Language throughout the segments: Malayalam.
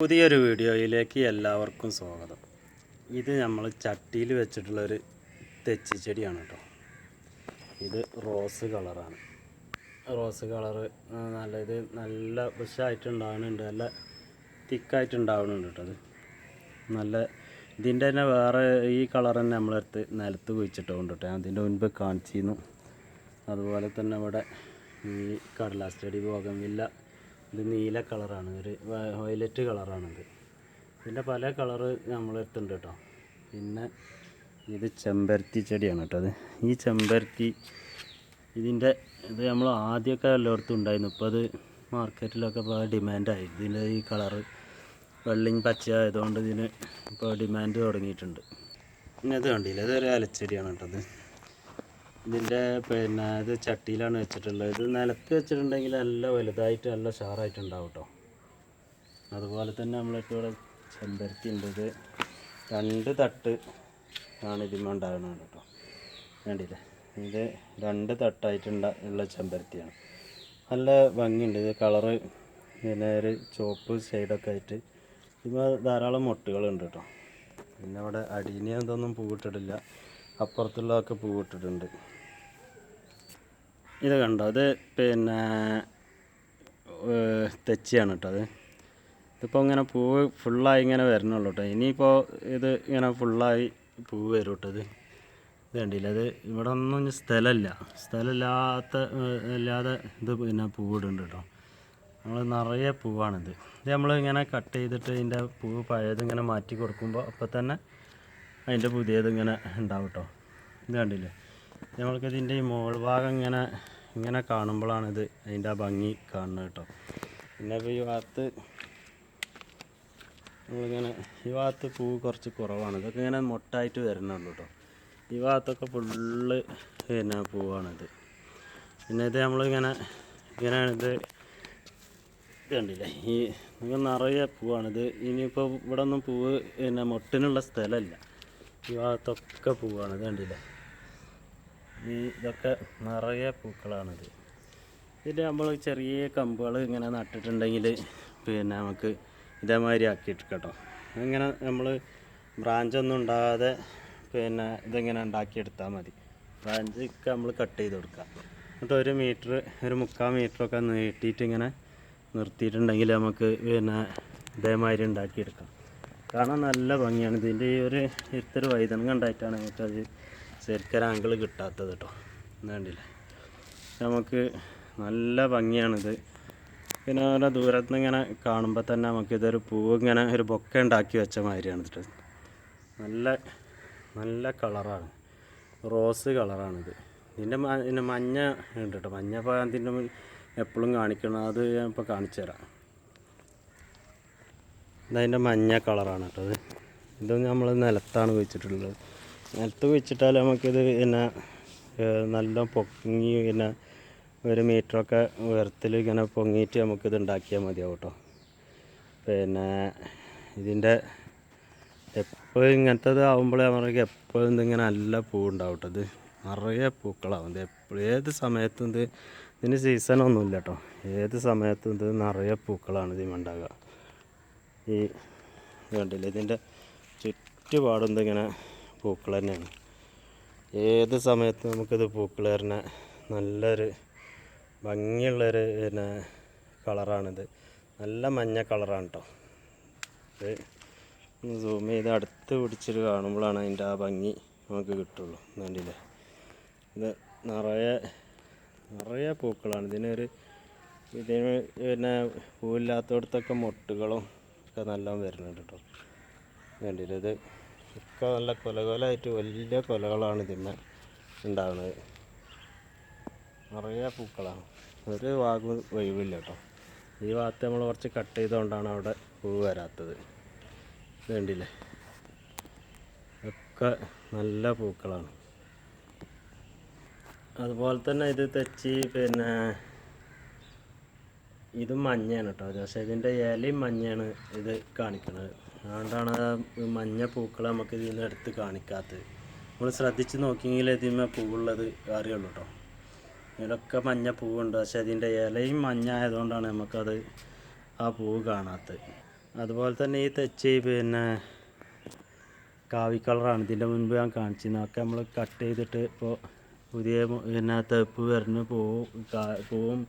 പുതിയൊരു വീഡിയോയിലേക്ക് എല്ലാവർക്കും സ്വാഗതം. ഇത് നമ്മൾ ചട്ടിയിൽ വെച്ചിട്ടുള്ളൊരു തെച്ചി ചെടിയാണ് കേട്ടോ. ഇത് റോസ് കളറാണ്. റോസ് കളറ് നല്ല ഇത് നല്ല ബുഷായിട്ട് ഉണ്ടാവുന്നുണ്ട് നല്ല തിക്കായിട്ടുണ്ടാവുന്നുണ്ട് കേട്ടോ അത്. നല്ല ഇതിന്റെ തന്നെ വേറെ ഈ കളർ തന്നെ നമ്മളെടുത്ത് നിലത്ത് കുഴിച്ചിട്ടുണ്ട് കേട്ടോ. അതിന്റെ മുൻപ് കാണിച്ചിരുന്നു. അതുപോലെ തന്നെ ഇവിടെ ഈ കടലാസ് ചെടി ബോഗൻവില്ല ഇത് നീല കളറാണ് ഒരു വയലറ്റ് കളറാണിത്. ഇതിന്റെ പല കളറ് നമ്മളെടുത്തുണ്ട് കേട്ടോ. പിന്നെ ഇത് ചെമ്പരത്തി ചെടിയാണ് കേട്ടോ അത് ഈ ചെമ്പരത്തി ഇതിന്റെ ഇത് നമ്മൾ ആദ്യമൊക്കെ എല്ലായിടത്തും ഉണ്ടായിരുന്നു. ഇപ്പോൾ അത് മാർക്കറ്റിലൊക്കെ ഇപ്പോൾ ഡിമാൻഡായി. ഇതിന്റെ ഈ കളറ് വെള്ളിങ് പച്ച ആയതുകൊണ്ട് ഇതിന് ഇപ്പോൾ ഡിമാൻഡ് തുടങ്ങിയിട്ടുണ്ട്. പിന്നെ ഇത് കണ്ടില്ല? ഇതൊരു അലച്ചെടിയാണ് കേട്ടത് ഇതിന്റെ പിന്നെ ഇത് ചട്ടിയിലാണ് വെച്ചിട്ടുള്ളത്. ഇത് നിലത്ത് വെച്ചിട്ടുണ്ടെങ്കിൽ നല്ല വലുതായിട്ട് നല്ല ഷാറായിട്ടുണ്ടാവും കേട്ടോ അതുപോലെ തന്നെ നമ്മളിപ്പോൾ ഇവിടെ ചെമ്പരത്തി ഉണ്ട് ഇത് രണ്ട് തട്ട് ആണ് ഇതിന് ഉണ്ടാകുന്നത് കേട്ടോ. വേണ്ടിയില്ലേ ഇത് രണ്ട് തട്ടായിട്ടുണ്ട ഉള്ള ചെമ്പരത്തിയാണ്. നല്ല ഭംഗിയുണ്ട്. ഇത് കളറ് പിന്നെ ഒരു ചുവപ്പ് സൈഡൊക്കെ ആയിട്ട് ഇപ്പോൾ ധാരാളം മൊട്ടുകളുണ്ട് കേട്ടോ. പിന്നെ അവിടെ അടീനി എന്തൊന്നും പൂവിട്ടിട്ടില്ല. അപ്പുറത്തുള്ളതൊക്കെ പൂവിട്ടിട്ടുണ്ട്. ഇത് കണ്ടോ? അത് പിന്നെ തെച്ചിയാണ് കേട്ടോ അത്. ഇതിപ്പോൾ ഇങ്ങനെ പൂവ് ഫുള്ളായി ഇങ്ങനെ വരണുള്ളൂ കേട്ടോ ഇനിയിപ്പോൾ ഇത് ഇങ്ങനെ ഫുള്ളായി പൂവ് വരും കേട്ടോ ഇത്. ഇത് കണ്ടില്ല? അത് ഇവിടെ ഒന്നും സ്ഥലമില്ല. സ്ഥലമില്ലാത്ത അല്ലാതെ ഇത് പിന്നെ പൂവിടുന്നുണ്ട് കേട്ടോ നമ്മൾ നിറയെ പൂവാണിത്. ഇത് നമ്മൾ ഇങ്ങനെ കട്ട് ചെയ്തിട്ട് ഇതിന്റെ പൂവ് പഴയത് ഇങ്ങനെ മാറ്റി കൊടുക്കുമ്പോൾ അപ്പോൾ തന്നെ അതിന്റെ പുതിയത് ഇങ്ങനെ ഉണ്ടാവും കേട്ടോ ഇത് കണ്ടില്ലേ? നമ്മൾക്ക് ഇതിന്റെ ഈ മോൾ ഭാഗം ഇങ്ങനെ ഇങ്ങനെ കാണുമ്പോഴാണിത് അതിന്റെ ആ ഭംഗി കാണുന്നത് കേട്ടോ. പിന്നെ ഇപ്പോൾ ഈ ഭാഗത്ത് നമ്മളിങ്ങനെ ഈ ഭാഗത്ത് പൂ കുറച്ച് കുറവാണ്. ഇതൊക്കെ ഇങ്ങനെ മൊട്ടായിട്ട് വരുന്നുള്ളൂ കേട്ടോ. ഈ ഭാഗത്തൊക്കെ ഫുള്ള് പിന്നെ പൂവാണിത്. പിന്നെ ഇത് നമ്മളിങ്ങനെ ഇങ്ങനെ ഇത് ഇത് കണ്ടില്ലേ? ഈ നമുക്ക് നിറയെ പൂവാണിത്. ഇനിയിപ്പോൾ ഇവിടെ ഒന്നും പൂവ് പിന്നെ മൊട്ടിനുള്ള സ്ഥലമല്ല ഈ ഭാഗത്തൊക്കെ പൂവാണ്. കണ്ടില്ലേ? ഈ ഇതൊക്കെ നിറയെ പൂക്കളാണിത്. ഇതിൽ നമ്മൾ ചെറിയ കമ്പുകൾ ഇങ്ങനെ നട്ടിട്ടുണ്ടെങ്കിൽ പിന്നെ നമുക്ക് ഇതേമാതിരി ആക്കിയിട്ട് കേട്ടോ ഇങ്ങനെ നമ്മൾ ബ്രാഞ്ചൊന്നും ഉണ്ടാകാതെ പിന്നെ ഇതിങ്ങനെ ഉണ്ടാക്കിയെടുത്താൽ മതി. ബ്രാഞ്ചൊക്കെ നമ്മൾ കട്ട് ചെയ്ത് കൊടുക്കുക എന്നിട്ട് ഒരു മീറ്റർ ഒരു മുക്കാൽ മീറ്ററൊക്കെ നീട്ടിയിട്ട് ഇങ്ങനെ നിർത്തിയിട്ടുണ്ടെങ്കിൽ നമുക്ക് പിന്നെ ഇതേമാതിരി ഉണ്ടാക്കിയെടുക്കാം കാരണം നല്ല ഭംഗിയാണ്. ഇതിന്റെ ഈ ഒരു ഇത്തരം വൈതനം ഉണ്ടായിട്ടാണ് നമുക്കത് ശരിക്കൊരു ആംഗിൾ കിട്ടാത്തത് കേട്ടോ കണ്ടില്ലേ? നമുക്ക് നല്ല ഭംഗിയാണിത്. പിന്നെ ഓരോ ദൂരത്ത് നിന്ന് ഇങ്ങനെ കാണുമ്പോൾ തന്നെ നമുക്ക് ഇതൊരു പൂവ് ഇങ്ങനെ ഒരു ബൊക്ക ഉണ്ടാക്കി വെച്ച മാതിരിയാണ് ഇത്. നല്ല നല്ല കളറാണ്. റോസ് കളറാണിത്. ഇതിന്റെ പിന്നെ മഞ്ഞ ഉണ്ട് കേട്ടോ മഞ്ഞ ഇപ്പോൾ അതിന്റെ എപ്പോഴും കാണിക്കണം. അത് ഞാൻ ഇപ്പോൾ കാണിച്ചു തരാം. ഇതതിന്റെ മഞ്ഞ കളറാണ് കേട്ടോ ഇത്. ഇത് നമ്മൾ നിലത്താണ് വെച്ചിട്ടുള്ളത്. നിലത്ത് വെച്ചിട്ടാൽ നമുക്കിത് പിന്നെ നല്ല പൊങ്ങി പിന്നെ ഒരു മീറ്ററൊക്കെ ഉയരത്തിൽ ഇങ്ങനെ പൊങ്ങിയിട്ട് നമുക്കിത് ഉണ്ടാക്കിയാൽ മതിയാവും കേട്ടോ. പിന്നെ ഇതിന്റെ എപ്പോഴും ഇങ്ങനത്തത് ആകുമ്പോൾ നമുക്ക് എപ്പോഴും ഇതിങ്ങനെ നല്ല പൂവുണ്ടാവും കേട്ടോ. ഇത് നിറയെ പൂക്കളാവും. ഇത് എപ്പോഴും ഏത് സമയത്തും ഇത് ഇതിന് സീസണൊന്നുമില്ല കേട്ടോ. ഏത് സമയത്തും ഇത് നിറയെ പൂക്കളാണ് ഇതിന് ഉണ്ടാകുക ഈ കണ്ടില്ലേ ഇതിന്റെ ചുറ്റുപാടും ഇതിങ്ങനെ പൂക്കൾ തന്നെയാണ് ഏത് സമയത്തും നമുക്കിത് പൂക്കൾ തരുന്ന നല്ലൊരു ഭംഗിയുള്ളൊരു പിന്നെ കളറാണിത്. നല്ല മഞ്ഞ കളറാണ് കേട്ടോ ഇത് സൂം ചെയ്ത് അടുത്ത് പിടിച്ചിട്ട് കാണുമ്പോഴാണ് അതിന്റെ ആ ഭംഗി നമുക്ക് കിട്ടുള്ളൂ നല്ല ഇത് നിറയെ നിറയെ പൂക്കളാണ്. ഇതിനൊരു ഇതിന് പിന്നെ പൂവില്ലാത്തടത്തൊക്കെ മൊട്ടുകളും ഒക്കെ നല്ല വരുന്നുണ്ട് കേട്ടോ കണ്ടില്ലേ ഇത് ഒക്കെ നല്ല കൊലകൊലായിട്ട് വലിയ കൊലകളാണ് ഇതിന്മേൽ ഉണ്ടാകുന്നത് നിറയെ പൂക്കളാണ്. ഒരു വാഗ് ഒഴിവില്ല കേട്ടോ. ഈ ഭാഗത്ത് നമ്മൾ കുറച്ച് കട്ട് ചെയ്തുകൊണ്ടാണ് അവിടെ പൂ വരാത്തത്. വേണ്ടില്ലേ ഒക്കെ നല്ല പൂക്കളാണ്. അതുപോലെ തന്നെ ഇത് തെച്ചി പിന്നെ ഇത് മഞ്ഞയാണ് കേട്ടോ. പക്ഷേ ഇതിന്റെ ഇലയും മഞ്ഞയാണ് ഇത് കാണിക്കുന്നത്. അതുകൊണ്ടാണ് മഞ്ഞ പൂക്കൾ നമുക്ക് ഇതിൽ നിന്ന് എടുത്ത് കാണിക്കാത്തത്. നമ്മൾ ശ്രദ്ധിച്ച് നോക്കിയെങ്കിൽ ഇതിന്മേ പൂവുള്ളത് അറിയുള്ളൂ കേട്ടോ ഇതിലൊക്കെ മഞ്ഞ പൂവുണ്ട്. പക്ഷേ അതിന്റെ ഇലയും മഞ്ഞ ആയതുകൊണ്ടാണ് നമുക്കത് ആ പൂവ് കാണാത്തത്. അതുപോലെ തന്നെ ഈ തെച്ചി പിന്നെ കാവി കളറാണ് ഇതിന്റെ മുൻപ് ഞാൻ കാണിച്ചിരുന്നു അതൊക്കെ നമ്മൾ കട്ട് ചെയ്തിട്ട് ഇപ്പോൾ പുതിയ പിന്നെ തെപ്പ് വരുന്ന പൂവും പൂവും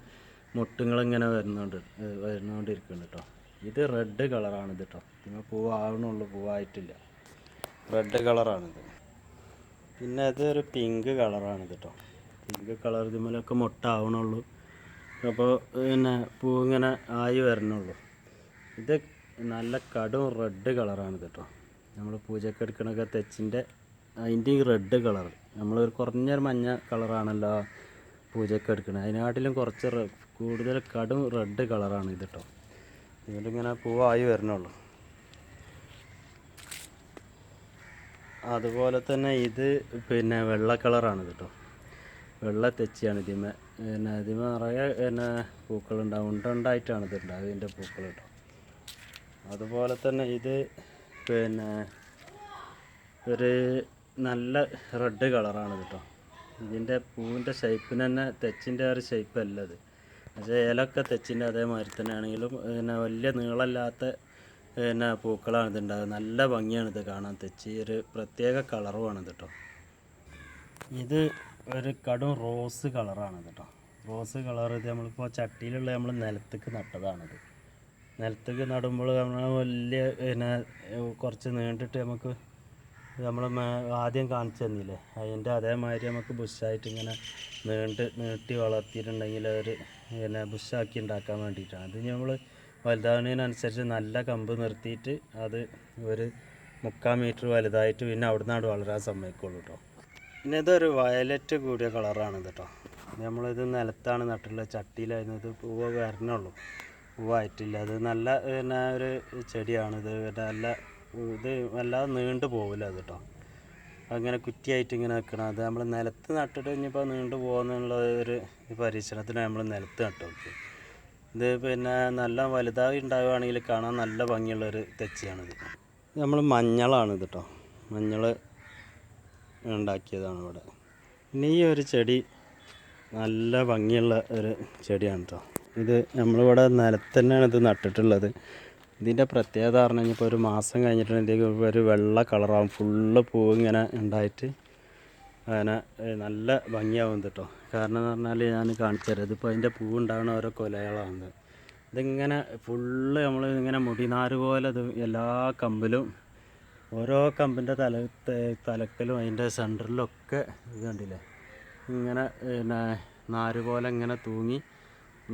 മുട്ടുങ്ങളിങ്ങനെ വരുന്നുണ്ട് വരുന്നുകൊണ്ടിരിക്കുന്നുണ്ട് കേട്ടോ ഇത് റെഡ് കളറാണ് ഇത് കേട്ടോ പിന്നെ പൂവാകണുള്ളൂ പൂവായിട്ടില്ല. റെഡ് കളറാണിത്. പിന്നെ ഇതൊരു പിങ്ക് കളറാണ് കേട്ടോ പിങ്ക് കളർ ഇതുമലൊക്കെ മുട്ട ആവണുള്ളൂ അപ്പോൾ പിന്നെ പൂ ഇങ്ങനെ ആയി വരണുള്ളൂ. ഇത് നല്ല കടും റെഡ് കളറാണ് ഇത് കേട്ടോ നമ്മൾ പൂജയ്ക്ക് എടുക്കണൊക്കെ തെച്ചിന്റെ അതിന്റെ ഈ റെഡ് കളർ. നമ്മളൊരു കുറഞ്ഞൊരു മഞ്ഞ കളറാണല്ലോ പൂജയ്ക്ക് എടുക്കണത് അതിനാട്ടിലും കുറച്ച് കൂടുതൽ കടും റെഡ് കളറാണ് ഇത് കേട്ടോ ഇതിലിങ്ങനെ പൂവായി വരണുള്ളൂ. അതുപോലെ തന്നെ ഇത് പിന്നെ വെള്ള കളറാണ് കേട്ടോ വെള്ള തെച്ചിയാണ് ഇതിമേ. പിന്നെ ഇതിമ നിറയെ പിന്നെ പൂക്കളുണ്ടാവും. ഉണ്ടുണ്ടായിട്ടാണ് ഇത് ഉണ്ടാവുക ഇതിന്റെ പൂക്കൾ കേട്ടോ അതുപോലെ തന്നെ ഇത് പിന്നെ ഒരു നല്ല റെഡ് കളറാണ് കേട്ടോ ഇതിന്റെ പൂവിന്റെ ഷേപ്പിന് തന്നെ തെച്ചിന്റെ ഒരു ഷേപ്പ് അല്ല പക്ഷേ ഇലൊക്കെ തെച്ചിന്റെ അതേമാതിരി തന്നെ ആണെങ്കിലും പിന്നെ വലിയ നീളമില്ലാത്ത പിന്നെ പൂക്കളാണ് ഇത് ഉണ്ടാകുക നല്ല ഭംഗിയാണ് ഇത് കാണാൻ. തെച്ചി ഒരു പ്രത്യേക കളറുമാണ് കേട്ടോ ഇത് ഒരു കടും റോസ് കളറാണ് കേട്ടോ റോസ് കളർ ഇത് നമ്മളിപ്പോൾ ചട്ടിയിലുള്ള നമ്മൾ നിലത്തേക്ക് നട്ടതാണിത് നിലത്തേക്ക് നടുമ്പോൾ നമ്മൾ വലിയ പിന്നെ കുറച്ച് നീണ്ടിട്ട് നമുക്ക് നമ്മൾ ആദ്യം കാണിച്ചു തന്നില്ലേ? അതിന്റെ അതേമാതിരി നമുക്ക് ബുഷായിട്ട് ഇങ്ങനെ നീണ്ട് നീട്ടി വളർത്തിയിട്ടുണ്ടെങ്കിൽ ഒരു പിന്നെ ബുഷാക്കി ഉണ്ടാക്കാൻ വേണ്ടിയിട്ടാണ്. അത് നമ്മൾ വലുതാവുന്നതിനനുസരിച്ച് നല്ല കമ്പ് നിർത്തിയിട്ട് അത് ഒരു മുക്കാൽ മീറ്റർ വലുതായിട്ട് പിന്നെ അവിടുന്നാണ് വളരാൻ സമ്മതിക്കുള്ളൂ കേട്ടോ പിന്നെ ഇതൊരു വയലറ്റ് കൂടിയ കളറാണ് ഇത് കേട്ടോ നമ്മളിത് നിലത്താണ് നട്ടുള്ളത് ചട്ടിയിലായിരുന്നു ഇത് പൂവ് വരണുള്ളൂ. പൂവായിട്ടില്ല അത് നല്ല പിന്നെ ഒരു ചെടിയാണിത് നല്ല ഇത് വല്ലാതെ നീണ്ടു പോവില്ല അത് കേട്ടോ അങ്ങനെ കുറ്റിയായിട്ട് ഇങ്ങനെ വെക്കണം അത് നമ്മൾ നിലത്ത് നട്ടിട്ട് ഇനിയിപ്പോൾ നീണ്ടു പോകുന്നുള്ള ഒരു പരീക്ഷണത്തിന് നമ്മൾ നിലത്ത് നട്ടു നോക്കി. ഇത് പിന്നെ നല്ല വലുതായി ഉണ്ടാവുകയാണെങ്കിൽ കാണാൻ നല്ല ഭംഗിയുള്ളൊരു തെച്ചിയാണിത്. നമ്മൾ മഞ്ഞളാണ് ഇത് കേട്ടോ മഞ്ഞൾ ഉണ്ടാക്കിയതാണ് ഇവിടെ. ഇനി ഈ ഒരു ചെടി നല്ല ഭംഗിയുള്ള ഒരു ചെടിയാണ് കേട്ടോ ഇത് നമ്മളിവിടെ നിലത്ത് തന്നെയാണ് ഇത് നട്ടിട്ടുള്ളത്. ഇതിന്റെ പ്രത്യേകത പറഞ്ഞു കഴിഞ്ഞാൽ ഇപ്പോൾ ഒരു മാസം കഴിഞ്ഞിട്ടുണ്ടെങ്കിൽ ഒരു വെള്ള കളറാകും ഫുള്ള് പൂ ഇങ്ങനെ ഉണ്ടായിട്ട് അങ്ങനെ നല്ല ഭംഗിയാവും കേട്ടോ കാരണം എന്ന് പറഞ്ഞാൽ ഞാൻ കാണിച്ചു തരാം. ഇതിപ്പോൾ അതിന്റെ പൂ ഉണ്ടാകുന്ന ഓരോ കൊലകളാണ് ഇതിങ്ങനെ ഫുള്ള് നമ്മൾ ഇങ്ങനെ മുടിനാര് പോലെ ഇത് എല്ലാ കമ്പിലും ഓരോ കമ്പിന്റെ തല തലക്കലും അതിന്റെ സെന്ററിലൊക്കെ ഇത് കണ്ടില്ലേ? ഇങ്ങനെ പിന്നെ നാര് പോലെ ഇങ്ങനെ തൂങ്ങി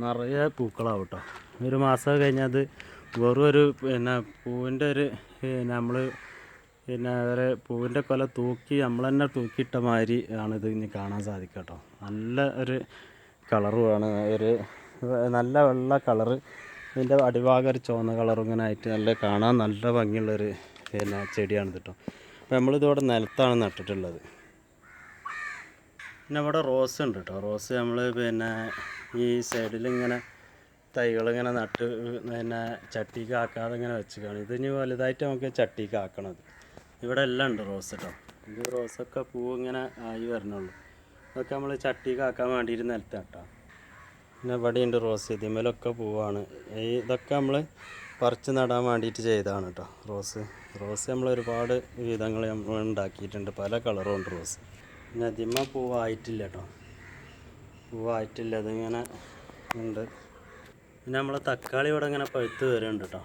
നിറയെ പൂക്കളാവും കേട്ടോ ഒരു മാസം കഴിഞ്ഞാൽ അത് വെറും ഒരു പിന്നെ പൂവിന്റെ ഒരു നമ്മൾ പിന്നെ അവരെ പൂവിന്റെ കൊല തൂക്കി നമ്മൾ തന്നെ തൂക്കിയിട്ട മാതിരി ആണ് ഇത് ഇനി കാണാൻ സാധിക്കുക കേട്ടോ. നല്ല ഒരു കളറുമാണ് ഒരു നല്ല വെള്ള കളറ്. ഇതിന്റെ അടിഭാഗം ഒരു ചുവന്ന കളറും ഇങ്ങനെ ആയിട്ട് നല്ല കാണാൻ നല്ല ഭംഗിയുള്ളൊരു പിന്നെ ചെടിയാണ് കേട്ടോ. അപ്പോൾ നമ്മളിതിവിടെ നിലത്താണ് നട്ടിട്ടുള്ളത്. പിന്നെ ഇവിടെ റോസ് ഉണ്ട് കേട്ടോ. റോസ് നമ്മൾ പിന്നെ ഈ സൈഡിൽ ഇങ്ങനെ തൈകൾ ഇങ്ങനെ നട്ട് പിന്നെ ചട്ടിക്ക് ആക്കാതെ ഇങ്ങനെ വെച്ചിക്കാണ്. ഇത് ഇനി വലുതായിട്ട് നമുക്ക് ചട്ടിക്ക് ആക്കണത് ഇവിടെ എല്ലാം ഉണ്ട് റോസ് കേട്ടോ ഇത് റോസൊക്കെ പൂവ് ഇങ്ങനെ ആയി വരണുള്ളൂ. ഇതൊക്കെ നമ്മൾ ചട്ടിക്ക് ആക്കാൻ വേണ്ടിയിട്ട് കേട്ടോ പിന്നെ ഇവിടെ ഉണ്ട് റോസ് ഇതിമേലൊക്കെ പൂവാണ്. ഈ ഇതൊക്കെ നമ്മൾ പറിച്ച് നടാൻ വേണ്ടിയിട്ട് ചെയ്തതാണ് കേട്ടോ റോസ്. റോസ് നമ്മൾ ഒരുപാട് വിധങ്ങൾ നമ്മൾ ഉണ്ടാക്കിയിട്ടുണ്ട്. പല കളറും ഉണ്ട് റോസ്. പിന്നെ അതിമ പൂവായിട്ടില്ല കേട്ടോ പൂവായിട്ടില്ല അതിങ്ങനെ ഉണ്ട്. പിന്നെ നമ്മളെ തക്കാളി ഇവിടെ ഇങ്ങനെ പഴുത്ത് വരുന്നുണ്ട് കേട്ടോ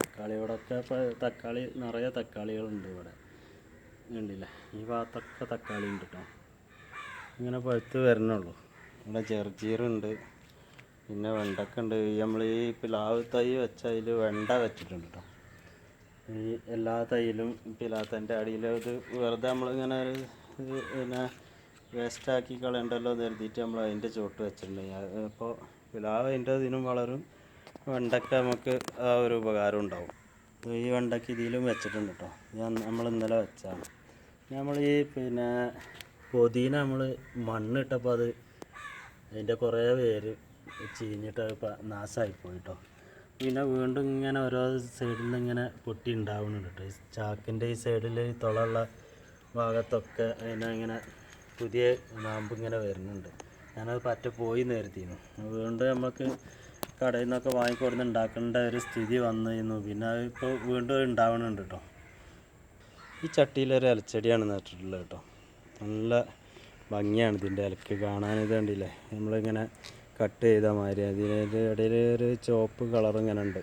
തക്കാളി ഇവിടെ ഒക്കെ തക്കാളി നിറയെ തക്കാളികളുണ്ട് ഇവിടെ. കണ്ടില്ലേ? ഈ ഭാഗത്തൊക്കെ തക്കാളി ഉണ്ട് കേട്ടോ ഇങ്ങനെ പഴുത്ത് വരണുള്ളൂ. ഇവിടെ ചെറുചീറുണ്ട് പിന്നെ വെണ്ടക്ക ഉണ്ട്. നമ്മൾ ഈ പിലാവ് തൈ വെച്ച അതിൽ വെണ്ട വെച്ചിട്ടുണ്ട് കേട്ടോ ഈ എല്ലാ തൈയിലും പിലാത്തന്റെ അടിയിൽ ഇത് വെറുതെ നമ്മളിങ്ങനെ ഒരു പിന്നെ വേസ്റ്റാക്കി കളയണ്ടല്ലോ എന്ന് കരുതിയിട്ട് നമ്മൾ അതിന്റെ ചോട്ട് വെച്ചിട്ടുണ്ട്. അപ്പോൾ പിലാവ് അതിന്റെ ഇതിനും വളരും. വെണ്ടക്ക നമുക്ക് ആ ഒരു ഉപകാരം ഉണ്ടാവും. ഈ വെണ്ടക്ക ഇതിലും വെച്ചിട്ടുണ്ട് കേട്ടോ. ഞാൻ നമ്മൾ ഇന്നലെ വെച്ചാണ് നമ്മൾ ഈ പിന്നെ പൊതിന നമ്മൾ മണ്ണിട്ടപ്പോൾ അത് അതിന്റെ കുറേ പേര് ചീഞ്ഞിട്ട് അത് നാശമായിപ്പോയി നാശമായി പോയി കേട്ടോ. പിന്നെ വീണ്ടും ഇങ്ങനെ ഓരോ സൈഡിൽ നിന്ന് ഇങ്ങനെ പൊട്ടി ഉണ്ടാവുന്നുണ്ട് കേട്ടോ. ഈ ചാക്കിന്റെ ഈ സൈഡിൽ തുളയുള്ള ഭാഗത്തൊക്കെ അതിനെ ഇങ്ങനെ പുതിയ നാമ്പ് ഇങ്ങനെ വരുന്നുണ്ട്. ഞാനത് പറ്റ പോയി നേരത്തിന്നു വീണ്ടും നമുക്ക് കടയിൽ നിന്നൊക്കെ വാങ്ങിക്കൊടുന്ന് ഉണ്ടാക്കേണ്ട ഒരു സ്ഥിതി വന്നിരുന്നു. പിന്നെ അതിപ്പോൾ വീണ്ടും ഉണ്ടാവണുണ്ട് കേട്ടോ ഈ ചട്ടിയിലൊരു ഇലച്ചെടിയാണ് നട്ടിട്ടുള്ളത് കേട്ടോ. നല്ല ഭംഗിയാണ് ഇതിന്റെ ഇലക്ക് കാണാൻ. ഇത് കണ്ടില്ലേ? നമ്മളിങ്ങനെ കട്ട് ചെയ്ത മാതിരി. അതിന്റെ ഇടയിൽ ഒരു ചുവപ്പ് കളർ ഇങ്ങനെ ഉണ്ട്.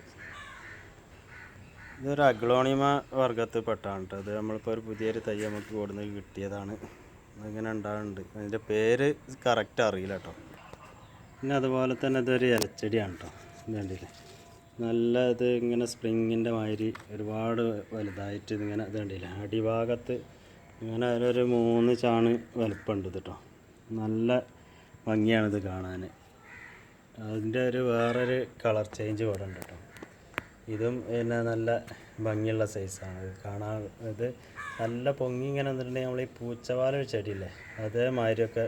ഇതൊരു അഗ്ലോണിമ വർഗത്തിൽ പെട്ടാണ് കേട്ടോ അത് നമ്മളിപ്പോൾ ഒരു പുതിയൊരു തൈ നമുക്ക് കൊടുന്ന് കിട്ടിയതാണ്. അതിങ്ങനെ ഉണ്ടാകുന്നുണ്ട് അതിന്റെ പേര് കറക്റ്റ് അറിയില്ല കേട്ടോ. പിന്നെ അതുപോലെ തന്നെ ഇതൊരു ഇലച്ചെടിയാണ് കേട്ടോ കണ്ടില്ലേ? നല്ല ഇത് ഇങ്ങനെ സ്പ്രിങ്ങിന്റെ മാതിരി ഒരുപാട് വലുതായിട്ട് ഇതിങ്ങനെ ഇത് കണ്ടില്ലേ? അടിഭാഗത്ത് ഇങ്ങനെ അതിലൊരു മൂന്ന് ചാണ് വലുപ്പമുണ്ട് കേട്ടോ. നല്ല ഭംഗിയാണിത് കാണാൻ. അതിന്റെ ഒരു വേറൊരു കളർ ചേഞ്ച് ഇവിടെ ഉണ്ട് കേട്ടോ. ഇതും പിന്നെ നല്ല ഭംഗിയുള്ള സൈസാണ് കാണാ കാണാൻ ഇത് നല്ല പൊങ്ങി ഇങ്ങനെ വന്നിട്ടുണ്ടെങ്കിൽ നമ്മൾ ഈ പൂച്ചവാല ഒരു ചെടിയില്ലേ അതേമാതിരിയൊക്കെ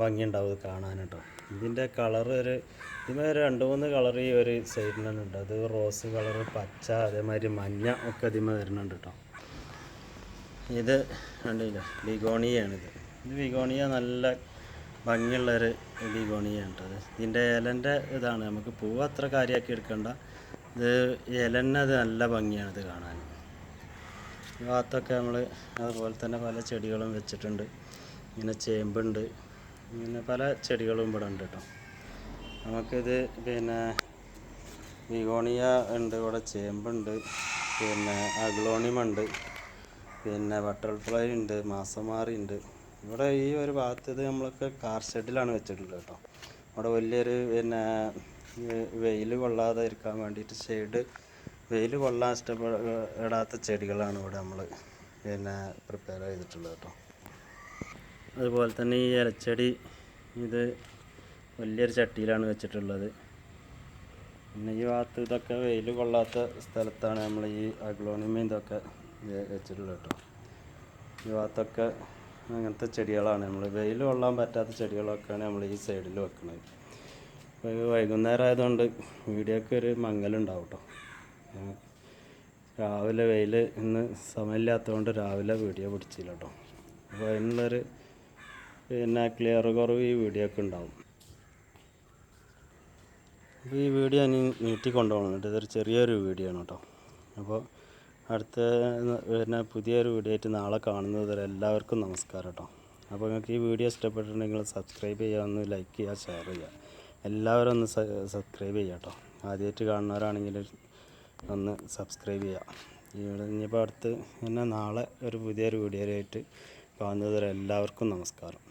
ഭംഗിയുണ്ടാവും കാണാൻ കേട്ടോ ഇതിന്റെ കളർ ഒരു ഇതിന് രണ്ട് മൂന്ന് കളർ ഈ ഒരു ഉണ്ട് അത് റോസ് കളർ പച്ച അതേമാതിരി മഞ്ഞ ഒക്കെ ഇതിമ വരുന്നുണ്ട് കേട്ടോ ഇത് കണ്ടില്ല ബിഗോണിയാണിത് ഇത് ബിഗോണിയ നല്ല ഭംഗിയുള്ളൊരു ബിഗോണിയാണ് കേട്ടോ ഇത് ഇതിന്റെ ഇലന്റെ ഇതാണ്. നമുക്ക് പൂവ് അത്ര കാര്യമാക്കി എടുക്കണ്ട. ഇത് ഇലന്നെ അത് നല്ല ഭംഗിയാണ് ഇത് കാണാൻ. ഭാഗത്തൊക്കെ നമ്മൾ അതുപോലെ തന്നെ പല ചെടികളും വെച്ചിട്ടുണ്ട്. ഇങ്ങനെ ചേമ്പുണ്ട്. ഇങ്ങനെ പല ചെടികളും ഇവിടെ ഉണ്ട് കേട്ടോ. നമുക്കിത് പിന്നെ വിഗോണിയ ഉണ്ട് ഇവിടെ ചേമ്പുണ്ട് പിന്നെ അഗ്ലോണിയം ഉണ്ട് പിന്നെ ബട്ടർഫ്ലൈ ഉണ്ട് മാസമാറി ഉണ്ട്. ഇവിടെ ഈ ഒരു ഭാഗത്ത് ഇത് നമ്മളൊക്കെ കാർ ഷെഡിലാണ് വെച്ചിട്ടുള്ളത് കേട്ടോ. അവിടെ വലിയൊരു പിന്നെ വെയിൽ കൊള്ളാതെ ഇരിക്കാൻ വേണ്ടിയിട്ട് ഷെയ്ഡ് വെയിൽ കൊള്ളാൻ ഇഷ്ടപ്പെടാത്ത ചെടികളാണ് ഇവിടെ നമ്മൾ പിന്നെ പ്രിപ്പയർ ചെയ്തിട്ടുള്ളത് കേട്ടോ. അതുപോലെ തന്നെ ഈ ഇലച്ചെടി ഇത് വലിയൊരു ചട്ടിയിലാണ് വെച്ചിട്ടുള്ളത്. പിന്നെ ഈ ഭാഗത്ത് ഇതൊക്കെ വെയിൽ കൊള്ളാത്ത സ്ഥലത്താണ് നമ്മൾ ഈ അഗ്ലോണിമ ഇതൊക്കെ വെച്ചിട്ടുള്ളത് കേട്ടോ. ഈ ഭാഗത്തൊക്കെ അങ്ങനത്തെ ചെടികളാണ് നമ്മൾ വെയിൽ കൊള്ളാൻ പറ്റാത്ത ചെടികളൊക്കെയാണ് നമ്മൾ ഈ സൈഡിൽ വെക്കുന്നത് ഇപ്പോൾ വൈകുന്നേരം ആയതുകൊണ്ട് വീഡിയോക്ക് ഒരു മങ്ങലുണ്ടാവും കേട്ടോ. രാവിലെ വെയിൽ ഇന്ന് സമയമില്ലാത്തതുകൊണ്ട് രാവിലെ വീഡിയോ പിടിച്ചില്ല കേട്ടോ അപ്പോൾ അതിനുള്ളൊരു പിന്നെ ക്ലിയർ കുറവ് ഈ വീഡിയോ ഒക്കെ ഉണ്ടാവും. അപ്പോൾ ഈ വീഡിയോ ഇനി നീട്ടി കൊണ്ടുപോകണം ഇതൊരു ചെറിയൊരു വീഡിയോ ആണ് കേട്ടോ അപ്പോൾ അടുത്ത പിന്നെ പുതിയൊരു വീഡിയോ ആയിട്ട് നാളെ കാണുന്നത് വരെ എല്ലാവർക്കും നമസ്കാരം കേട്ടോ അപ്പോൾ നിങ്ങൾക്ക് ഈ വീഡിയോ ഇഷ്ടപ്പെട്ടിട്ടുണ്ടെങ്കിൽ സബ്സ്ക്രൈബ് ചെയ്യുക ഒന്ന് ലൈക്ക് ചെയ്യുക ഷെയർ ചെയ്യുക. എല്ലാവരും ഒന്ന് സബ്സ്ക്രൈബ് ചെയ്യുക കേട്ടോ ആദ്യമായിട്ട് കാണുന്നവരാണെങ്കിൽ ഒന്ന് സബ്സ്ക്രൈബ് ചെയ്യുക ഇവിടെ ഇനിയിപ്പോൾ അടുത്ത് പിന്നെ നാളെ ഒരു പുതിയൊരു വീഡിയോയിലായിട്ട് കാണുന്നതുവരെ എല്ലാവർക്കും നമസ്കാരം.